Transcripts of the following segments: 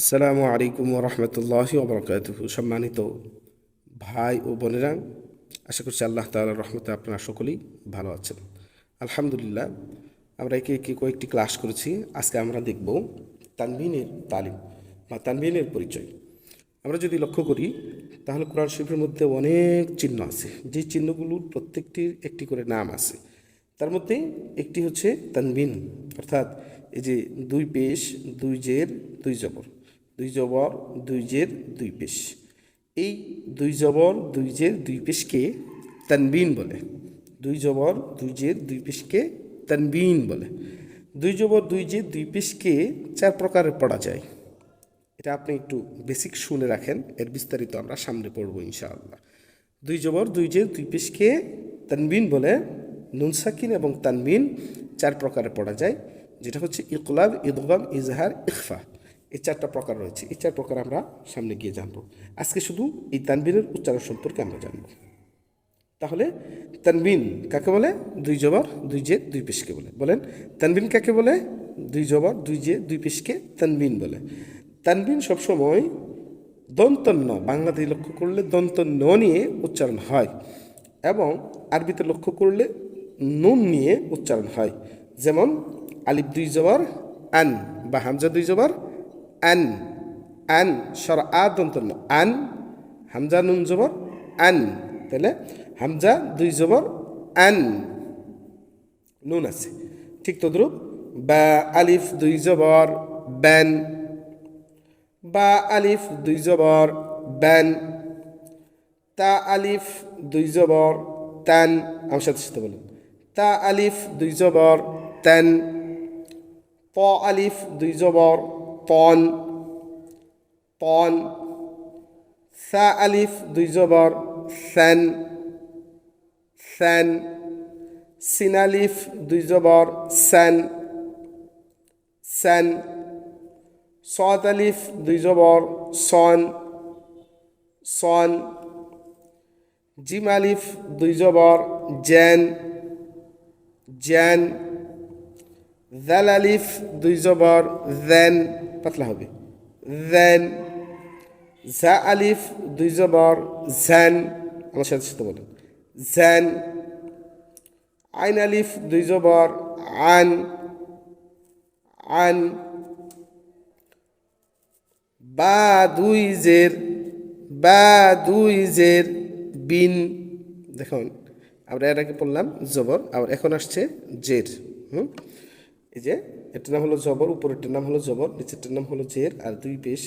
আসসালামু আলাইকুম রহমতুল্লাহ ওবরকাত সম্মানিত ভাই ও বোনেরা, আশা করছি আল্লাহ তাআলার রহমতে আপনারা সকলেই ভালো আছেন। আলহামদুলিল্লাহ, আমরা একে একে কয়েকটি ক্লাস করেছি। আজকে আমরা দেখব তানবিনের তালিম বা তানবিনের পরিচয়। আমরা যদি লক্ষ্য করি, তাহলে কোরআন শরীফের মধ্যে অনেক চিহ্ন আছে। যে চিহ্নগুলোর প্রত্যেকটির একটি করে নাম আছে। তার মধ্যে একটি হচ্ছে তানবিন, অর্থাৎ এই যে দুই পেশ, দুই জের, দুই জবর। দুই জবর, দুই জের, দুই পেশ। এই দুই জবর, দুই জের, দুই পেশকে তানবিন বলে। দুই জবর, দুই জের, দুই পেশকে তানবিন বলে। দুই জবর, দুই জের, দুই পেশকে চার প্রকারে পড়া যায়। এটা আপনি একটু বেসিক শুনে রাখেন, এর বিস্তারিত আমরা সামনে পড়ব ইনশাআল্লাহ। দুই জবর, দুই জের, দুই পেশকে তানবিন বলে। নুন সাকিন এবং তানবিন চার প্রকারে পড়া যায়, যেটা হচ্ছে ইকলাব, ইদগাম, ইজহার, ইখফা। এই চারটা প্রকার রয়েছে। এই চার প্রকার আমরা সামনে গিয়ে জানব। আজকে শুধু এই তানবিনের উচ্চারণ সম্পর্কে আমরা জানব। তাহলে তানবিন কাকে বলে? দুই জবর, দুই জে দুই পেশকে বলে। বলেন, তানবিন কাকে বলে? দুই জবর, দুই জে দুই পেশকে তানবিন বলে। তানবিন সবসময় দন্তন্য, বাংলাতে লক্ষ্য করলে দন্তন্য নিয়ে উচ্চারণ হয় এবং আরবিতে লক্ষ্য করলে নুন নিয়ে উচ্চারণ হয়। যেমন আলিফ দুই জবর, আন বা হামজা দুই জবর আন আন সর আ দন্তন্য আন হামজা নুন জবর আন তাহলে হামজা দুই জবর আন নুন আছে ঠিক তদ্রুপ, বা আলিফ দুই জবর, ব্যান। বা আলিফ দুই জবর, ব্যান। তা আলিফ দুই জবর, তান। আমার সাথে সাথে বলুন। তা আলিফ দুই জবর, তান। প আলিফ দুই জবর পন পন সা আলিফ, দুই জবর স্যান স্যান সিন আলিফ, দুই জবর স্যান স্যান সদ আলিফ, দুই জবর, সন সন, জিম আলিফ, দুই জবর জ্যান জ্যান জাল আলিফ, দুই জবর, জেন পাতলা হবে। জেন ঝা আলিফ, দুই জবর ঝ্যান আমার সাথে সাথে বলেন। ঝ্যান আইন আলিফ, দুই জবর, আন আন, বা দুই জের, বা দুই জের, বিন, দেখুন আমরা আগে বললাম জবর, আবার এখন আসছে জের, হুম? এই যে এটার নাম হলো জবর, উপরেরটার নাম হলো জবর, নিচেরটার নাম হলো জের, আর দুই পেশ,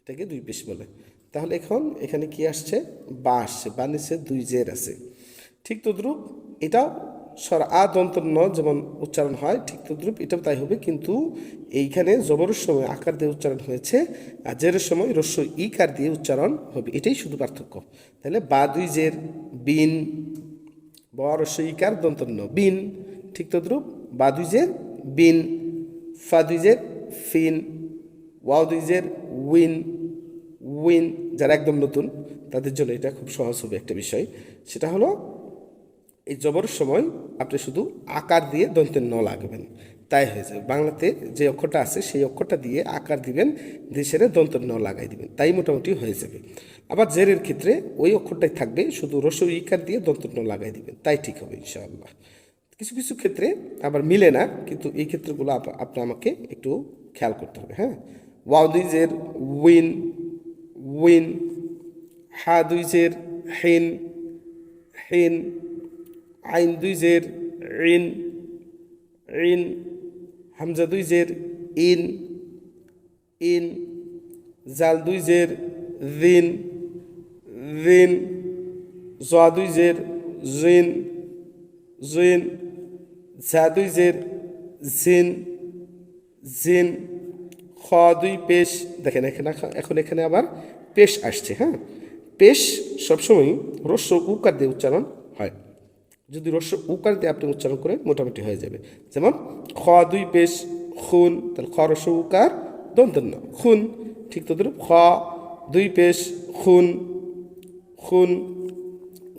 এটাকে দুই পেশ বলে। তাহলে এখন এখানে কি আসছে? বা আসছে, বা নিচে দুই জের আছে। ঠিক তদ্রুপ এটাও স্বর আ দন্ত ন যেমন উচ্চারণ হয়, ঠিক তদ্রুপ এটাও তাই হবে, কিন্তু এইখানে জবরের সময় আকার দিয়ে উচ্চারণ হয়েছে, আর জেরের সময় রস্য ইকার দিয়ে উচ্চারণ হবে, এটাই শুধু পার্থক্য। তাহলে বা দুই জের, বিন, ব রস্য ইকার, দন্ত ন, বিন, ঠিক তদ্রুপ, বা দুই জের, বিন ফা দুই জের ফিন, ওয়াও দুই জের উইন উইন, যারা একদম নতুন, তাদের জন্য এটা খুব সহজ হবে একটা বিষয়। সেটা হলো, এই জবর সময় আপনি শুধু আকার দিয়ে দন্তের ন লাগবেন, তাই হয়ে যাবে। বাংলাতে যে অক্ষরটা আছে, সেই অক্ষরটা দিয়ে আকার দিবেন, দিয়ে সেরে দন্তের ন লাগাই দিবেন, তাই মোটামুটি হয়ে যাবে। আবার জেরের ক্ষেত্রে ওই অক্ষরটাই থাকবে, শুধু রসু ইকার দিয়ে দন্তের ন লাগাই দিবেন, তাই ঠিক হবে, ইনশাআল্লাহ। কিছু কিছু ক্ষেত্রে আবার মিলে না, কিন্তু এই ক্ষেত্রগুলো আপনি, আমাকে একটু খেয়াল করতে হবে হ্যাঁ? ওয়াও দুই জের উইন উইন হা দুই জের হেন হেন আইন দুই জের ঋণ ঋণ হামজা দুই জের ইন ইন জাল দুই জের ঋণ ঋণ জা দুই জের জিন জিন ঝা দুই জের জিন জিন খ দুই পেশ দেখেন, এখানে, এখন এখানে আবার পেশ আসছে হ্যাঁ? পেশ সবসময় রস্য উকার দিয়ে উচ্চারণ হয়। যদি রস্য উকার দিয়ে আপনি উচ্চারণ করেন, মোটামুটি হয়ে যাবে। যেমন খ দুই পেশ খুন তাহলে খ রস্য উকার দন্তন্য। খুন ঠিক তদ্রুপ, খ, দুই পেশ খুন খুন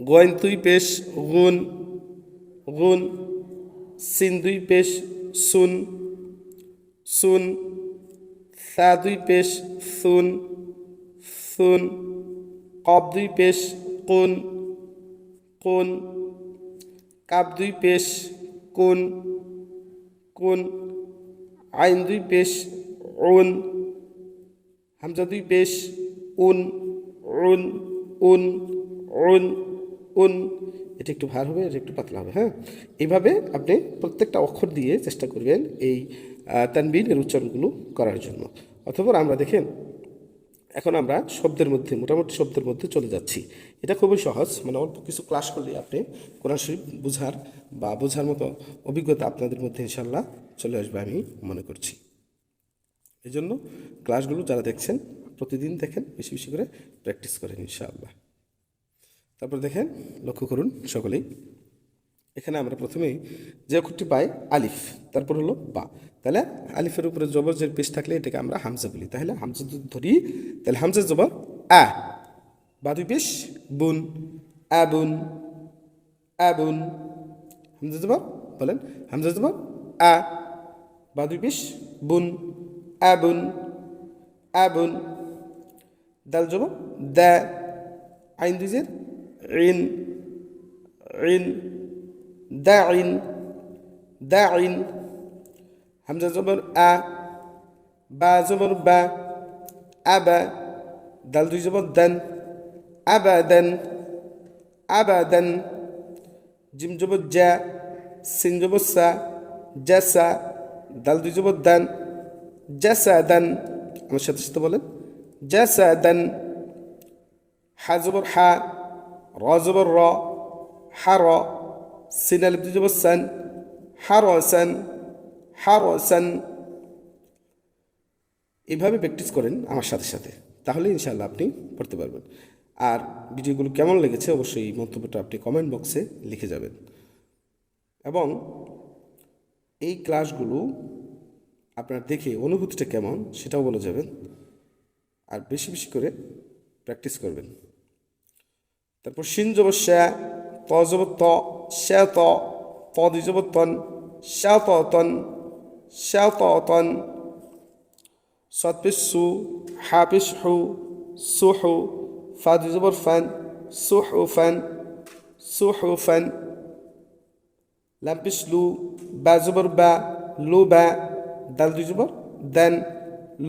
গয়েন দুই পেশ গুন গুন সিন দুই পেশ, সুন সুন, সা দুই পেশ, সুন সুন কব দুই পেশ, কুন কুন, কাপ দুই পেশ, কুন কুন, আইন দুই পেশ, উন, হামজা দুই পেশ, উন উন উন উন উন এটা একটু ভার হবে, এটা একটু পাতলা হবে হ্যাঁ? এইভাবে আপনি প্রত্যেকটা অক্ষর দিয়ে চেষ্টা করবেন এই তানবিনের উচ্চারণগুলো করার জন্য। অথবা আমরা দেখেন, এখন আমরা শব্দের মধ্যে, মোটামুটি শব্দের মধ্যে চলে যাচ্ছি। এটা খুবই সহজ মানে অল্প কিছু ক্লাস করলে আপনি কোরআন শরীফ বোঝার বা বোঝার মতো অভিজ্ঞতা আপনাদের মধ্যে ইনশাল্লাহ চলে আসবে আমি মনে করছি। এই জন্য ক্লাসগুলো যারা দেখছেন, প্রতিদিন দেখেন, বেশি বেশি করে প্র্যাকটিস করেন ইনশাআল্লাহ। তারপর দেখেন, লক্ষ্য করুন সকলেই। এখানে আমরা প্রথমেই যে অক্ষরটি পাই আলিফ, তারপর হলো বা। তাহলে আলিফের উপরে জবর যে পেশ থাকলে এটাকে আমরা হামজা বলি। তাহলে হামজা যদি ধরি, তাহলে হামজা জবর আ। বা দুই পেশ, বুন আবুন আবুন হামজা জবর, বলেন, হামজা জবর আ। বা দুই পেশ, বুন আবুন আবুন দাল জবর দ্য আইন দুইজের ঋণ ঋণ দাইন দাইন হামজা জবর আ, বা জবর বা আবা দাল দুই জবর দান আবাদান আবাদান জিম জবর জা, সিন জবর সা জাসা দাল দুই জবর দান জাসা দান, আমার সাথে সাথে বলেন জাসা দান, হা জবর হা দুই জবর সান হা র সান হা র সান এইভাবে প্র্যাকটিস করেন আমার সাথে সাথে। তাহলে ইনশাআল্লাহ আপনি পড়তে পারবেন। আর ভিডিওগুলো কেমন লেগেছে অবশ্যই মন্তব্যটা আপনি কমেন্ট বক্সে লিখে যাবেন। এবং এই ক্লাসগুলো আপনার দেখে অনুভূতিটা কেমন সেটাও বলে যাবেন। আর বেশি বেশি করে প্র্যাকটিস করবেন। তারপর সিন যাব শ্যা ত যাব ত শ্যা ত ত দি যাব তন শ্যা ত তন শ্যা ত তন। সত পিস সু, হা পিস হু, সু হু, ফা দি যাব ফান, সু হু ফান, সু হু ফান। লাম পিস লু, বা জবর বা, লু বা, দাল দি জবর দেন,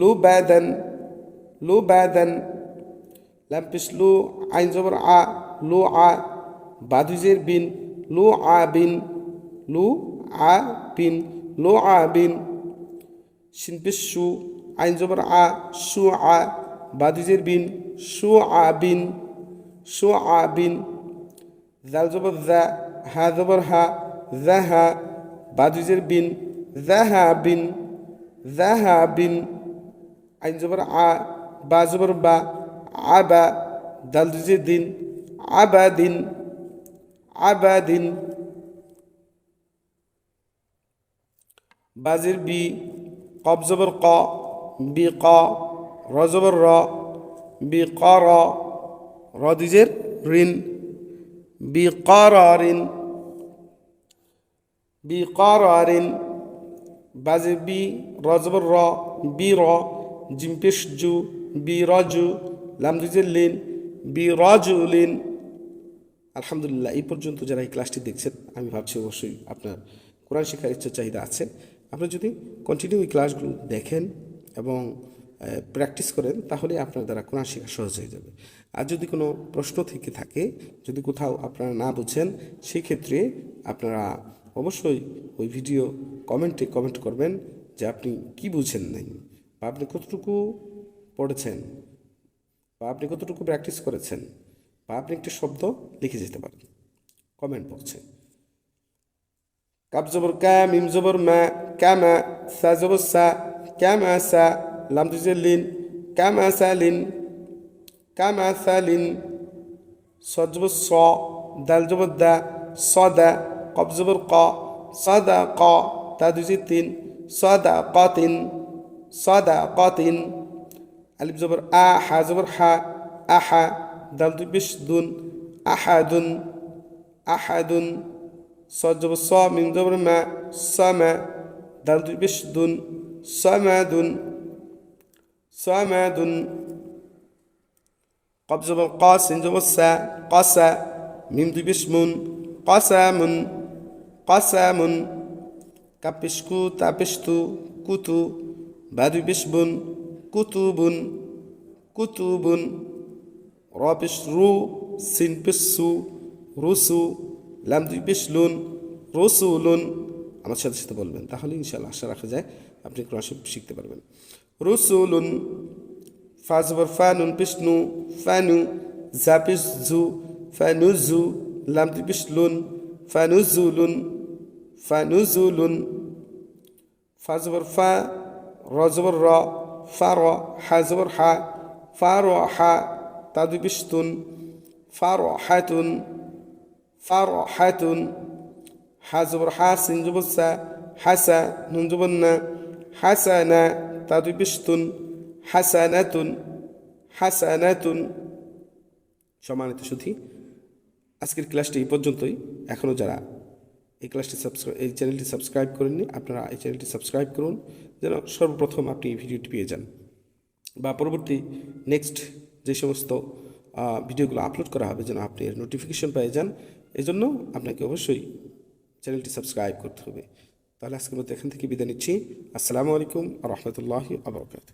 লু বা দেন, লু বা দেন। লাম পিস লু, আইন জবর আ লু আ বাদুজের বিন লু আ বিন লু আ বিন লো আ বিন। শিল্পের সু আইন জবর আ সু আ বাদুজের বিন সু আ বিন সু আ বিন। জাল জবর জা হা জবর হা জা হা বাদুজের বিন জা হা বিন জা হা বিন। আইন জবর আ বা জবর বা, আ বা, দালদুজের দিন। আবা দিন আবা দিন বাজের বি কব জবর ক, বি ক, র জবর র, বি ক, র র দিজের ঋণ, বি ক, র ঋণ, বি ক, র ঋণ। বাজে বি, র জবর র, বি র জিম পেশ জু, বি রজু লাম দিজের লিন, বি রজু লিন। আলহামদুলিল্লাহ, এই পর্যন্ত যারা এই ক্লাসটি দেখছেন, আমি ভাবছি অবশ্যই আপনার কোরআন শেখার ইচ্ছা চাহিদা আছে। আপনি যদি কন্টিনিউ এই ক্লাসগুলো দেখেন এবং প্র্যাকটিস করেন, তাহলে আপনার দ্বারা কোরআন শেখা সহজ হয়ে যাবে। আর যদি কোনো প্রশ্ন থেকে থাকে, যদি কোথাও আপনারা না বুঝেন সেই ক্ষেত্রে আপনারা অবশ্যই ওই ভিডিও কমেন্টে কমেন্ট করবেন যে আপনি কি বুঝেন নাই বা আপনি কতটুকু পড়েছেন বা আপনি কতটুকু প্র্যাকটিস করেছেন। বা আপনি একটি শব্দ লিখে যেতে পারেন কমেন্ট বক্সে। কাপ জবর কা, মিম জবর মা কামা সা জবর সা কামা সা, লাম তুজের লিন কামা সা লিন কামা সা লিন, সদ জবর স, দাল জবর দা সদা কব জবর ক, স দা ক, তা দুজে তিন সদা ক তিন সদা ক তিন, আলিফ জবর আ, হা জবর হা আহা দাল দুই বিশ দুন আহাদুন আহাদুন صاد جبر صا من جبر ما سما دال دوي بش دون سما دون সামাদুন قبض জবর قاس জবর সা قسا মিম দুই পেশ মুন قسامن قسامن কাপিসকু তাপিস্তু কুতু বা দুই পেশ রু সিন পিসু রুসু লাম দুই পেশ লুন রসুলুন। আমার সাথে সাথে বলবেন, তাহলে ইনশাল্লাহ আশা রাখা যায় আপনি কোরআন শিখতে পারবেন। রসুলুন, ফাজবর ফানুন পিসনু, ফানু জাপিস জু ফানুজু লাম দুই পেশ লুন ফানুজুলুন ফানুজুলুন। ফাজবর ফা, রজবর র ফার হাজবর হা ফার হা তাদু বিস্তুন ফার হাতুন ফার হাতুন হাজবর হা সিনজবসা হাসা নুনজবন্না, হাসানা তাদু বিস্তুন হাসানাতুন হাসানাতুন। সম্মানিত সুধী, আজকের ক্লাসটি এই পর্যন্তই। এখনও যারা এই ক্লাসটি সাবস্ক্রাইব এই চ্যানেলটি সাবস্ক্রাইব করেননি, আপনারা এই চ্যানেলটি সাবস্ক্রাইব করুন, যেন সর্বপ্রথম আপনি এই ভিডিওটি পেয়ে যান। বা পরবর্তী নেক্সট যে সমস্ত ভিডিওগুলো আপলোড করা হবে যেন আপনি এর নোটিফিকেশন পেয়ে যান, এজন্য আপনাকে অবশ্যই চ্যানেলটি সাবস্ক্রাইব করতে হবে। তাহলে আজকের মতো এখান থেকে বিদায় নিচ্ছি। আসসালামু আলাইকুম রহমতুল্লাহি আবরকাত